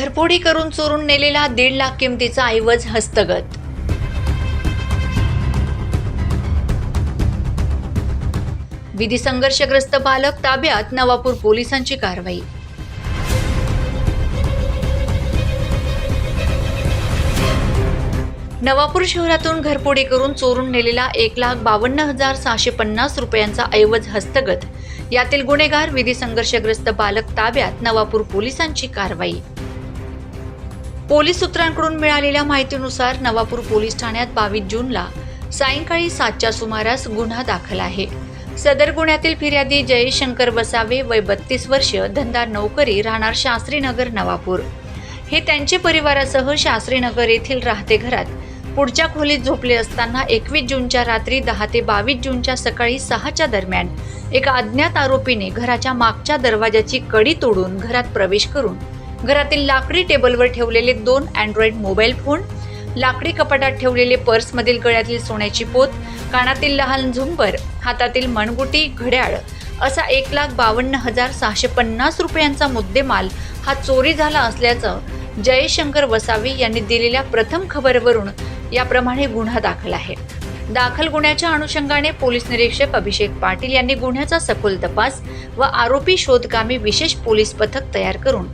घरफोडी करून चोरून नेलेला दीड लाख किमतीचा ऐवज हस्तगत. विधी संघर्षग्रस्त बालक ताब्यात नवापूर पोलिसांची कारवाई. नवापूर शहरातून घरपोडी करून चोरून नेलेला एक लाख बावन्न हजार सहाशे पन्नास रुपयांचा ऐवज हस्तगत. यातील गुन्हेगार विधी संघर्षग्रस्त बालक ताब्यात नवापूर पोलिसांची कारवाई. पोलीस सूत्रांकडून मिळालेल्या माहितीनुसार नवापूर पोलीस ठाण्यात बावीस जूनला सायंकाळी सातच्या सुमारास गुन्हा दाखल आहे. सदर गुन्ह्यातील फिर्यादी जयशंकर बसावे वय बत्तीस वर्ष धंदा नोकरी राहणार शास्त्रीनगर नवापूर. हे त्यांचे परिवारासह शास्त्रीनगर येथील राहते घरात. पुढच्या खोलीत झोपले असताना एकवीस जूनच्या रात्री दहा ते बावीस जूनच्या सकाळी सहाच्या दरम्यान एका अज्ञात आरोपीने घराच्या मागच्या दरवाजाची कडी तोडून घरात प्रवेश करून घरातील लाकडी टेबलवर ठेवलेले दोन अँड्रॉइड मोबाईल फोन लाकडी कपाटात ठेवलेले पर्समधील गळ्यातील सोन्याची पोत कानातील लहान झुंबर हातातील मणगुटी घड्याळ असा एक लाख बावन्न हजार सहाशे पन्नास रुपयांचा मुद्देमाल हा चोरी झाला असल्याचं जयशंकर वसावी यांनी दिलेल्या प्रथम खबरवरून याप्रमाणे गुन्हा दाखल आहे. दाखल गुन्ह्याच्या अनुषंगाने पोलीस निरीक्षक अभिषेक पाटील यांनी गुन्ह्याचा सखोल तपास व आरोपी शोधकामी विशेष पोलीस पथक तयार करून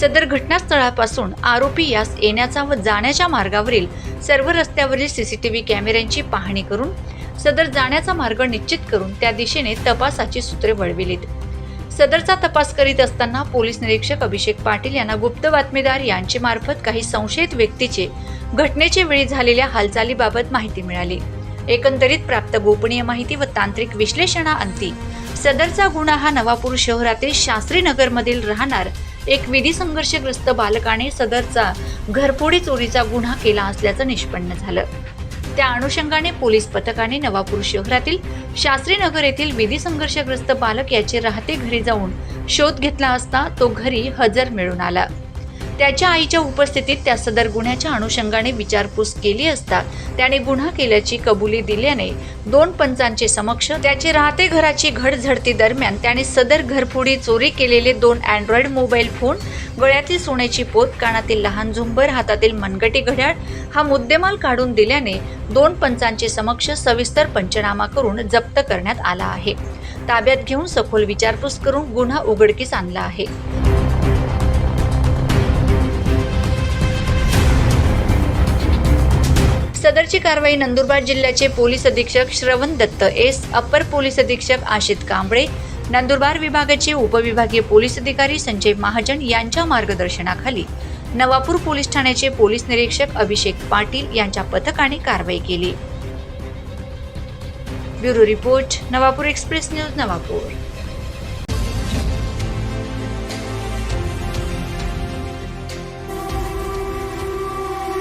सदर घटनास्थळापासून आरोपी यास येण्याचा व जाण्याच्या मार्गावरील सर्व रस्त्यावरील सीसीटीव्ही कॅमेऱ्यांची पाहणी करून सदर जाण्याचा मार्ग निश्चित करून त्या दिशेने तपासाची सूत्रे वळविलीत. सदरचा तपास करीत असताना पोलीस निरीक्षक अभिषेक पाटील यांना गुप्त बातमीदार यांचे मार्फत काही संशयित व्यक्तीचे घटनेचे वेळी झालेल्या हालचालीबाबत माहिती मिळाली. एकंदरीत प्राप्त गोपनीय माहिती व तांत्रिक विश्लेषणाअंती सदरचा गुन्हा हा नवापूर शहरातील शास्त्री नगरमधील राहणार एक विधी संघर्षग्रस्त बालकाने सदरचा घरफोडी चोरीचा गुन्हा केला असल्याचं निष्पन्न झालं. त्या अनुषंगाने पोलीस पथकाने नवापूर शहरातील शास्त्रीनगर येथील विधी संघर्षग्रस्त बालक याचे राहते घरी जाऊन शोध घेतला असता तो घरी हजर मिळून आला. त्याच्या आईच्या उपस्थितीत त्या सदर गुन्ह्याच्या अनुषंगाने विचारपूस केली असता त्याने गुन्हा केल्याची कबुली दिल्याने दोन पंचांचे समक्ष त्याचे राहते घराची घडझडती दरम्यान त्याने सदर घरफोडी चोरी केलेले दोन अँड्रॉइड मोबाईल फोन गळ्यातील सोन्याची पोत कानातील लहान झुंबर हातातील मनगटी घड्याळ हा मुद्देमाल काढून दिल्याने दोन पंचांचे समक्ष सविस्तर पंचनामा करून जप्त करण्यात आला आहे. ताब्यात घेऊन सखोल विचारपूस करून गुन्हा उघडकीस आणला आहे. सदरची कारवाई नंदुरबार जिल्ह्याचे पोलीस अधीक्षक श्रवण दत्त एस अप्पर पोलीस अधीक्षक आशित कांबळे नंदुरबार विभागाचे उपविभागीय पोलीस अधिकारी संजय महाजन यांच्या मार्गदर्शनाखाली नवापूर पोलीस ठाण्याचे पोलीस निरीक्षक अभिषेक पाटील यांच्या पथकाने कारवाई केली. Bureau report Navapur express news Navapur.